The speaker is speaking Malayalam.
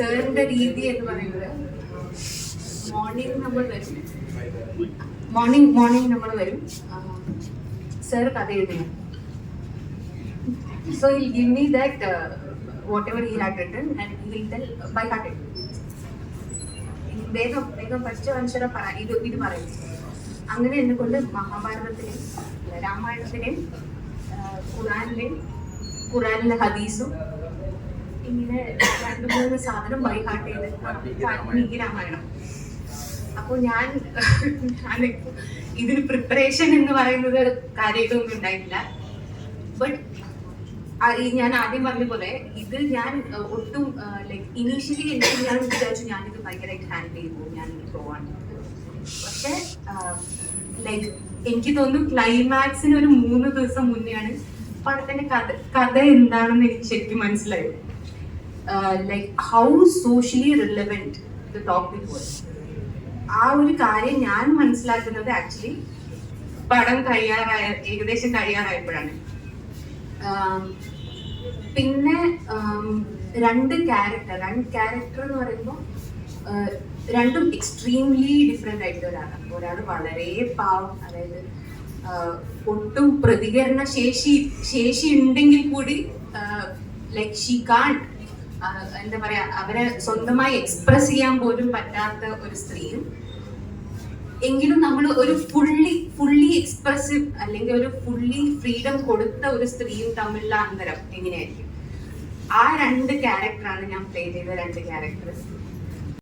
സാറിന്റെ രീതി എന്ന് പറയുന്നത് മോർണിംഗ് നമ്മൾ വരും. മോർണിംഗ് മോർണിംഗ് നമ്മൾ വരും. സാർ കഥ എഴുതുക so he'll give me that whatever he had written he'll tell by heart വേഗം വേഗം പഠിച്ച മനുഷ്യരെ പറ ഇത് ഇത് പറയും. അങ്ങനെ എന്നെ കൊണ്ട് മഹാഭാരതത്തിലെയും രാമായണത്തിലെയും ഖുറാനിലെയും ഖുറാനിലെ ഹദീസും ഇങ്ങനെ രണ്ട് മൂന്ന് സാധനം ബൈ ഹാർട്ട് ചെയ്ത് വാൽമീകി രാമായണം അപ്പോൾ ഞാൻ ഇതിന് പ്രിപ്പറേഷൻ എന്ന് പറയുന്നത് കാര്യമൊന്നും ഉണ്ടായിട്ടില്ല. ബട്ട് ഞാൻ ആദ്യം പറഞ്ഞ പോലെ ഇത് ഞാൻ ഒട്ടും ലൈക്ക് ഇനീഷ്യലി എനിക്ക് ഞാൻ വിചാരിച്ചു ഞാനിത് ഭയങ്കരമായിട്ട് ഹാൻഡിൽ ചെയ്തു പോകും ഞാൻ പോവാണ് പക്ഷെ ലൈക്ക് എനിക്ക് തോന്നുന്നു ക്ലൈമാക്സിന് ഒരു മൂന്ന് ദിവസം മുന്നെയാണ് പടത്തിന്റെ കഥ കഥ എന്താണെന്ന് എനിക്ക് ശരിക്കും മനസ്സിലായത്. Like how socially relevant the topic was ആ ഒരു കാര്യം ഞാൻ മനസ്സിലാക്കുന്നത് ആക്ച്വലി പടം കഴിയാറായ ഏകദേശം കഴിയാറായപ്പോഴാണ് പിന്നെ രണ്ട് ക്യാരക്ടർ രണ്ട് ക്യാരക്ടർ എന്ന് പറയുമ്പോൾ രണ്ടും എക്സ്ട്രീംലി ഡിഫറെന്റ് ആയിട്ട് ഒരാളാണ്. ഒരാൾ വളരെ പാവം അതായത് ഒട്ടും പ്രതികരണ ശേഷി ശേഷി ഉണ്ടെങ്കിൽ കൂടി ലൈക്ക് ഷീ കാൺ എന്താ പറയാ അവരെ സ്വന്തമായി എക്സ്പ്രസ് ചെയ്യാൻ പോലും പറ്റാത്ത ഒരു സ്ത്രീയും എങ്കിലും നമ്മൾ ഒരു ഫുള്ളി ഫുള്ളി എക്സ്പ്രസീവ് അല്ലെങ്കിൽ ഒരു ഫുള്ളി ഫ്രീഡം കൊടുത്ത ഒരു സ്ത്രീയും തമ്മിലുള്ള അന്തരം എങ്ങനെയായിരിക്കും? ആ രണ്ട് ക്യാരക്ടറാണ് ഞാൻ പ്ലേ ചെയ്ത രണ്ട് ക്യാരക്ടർ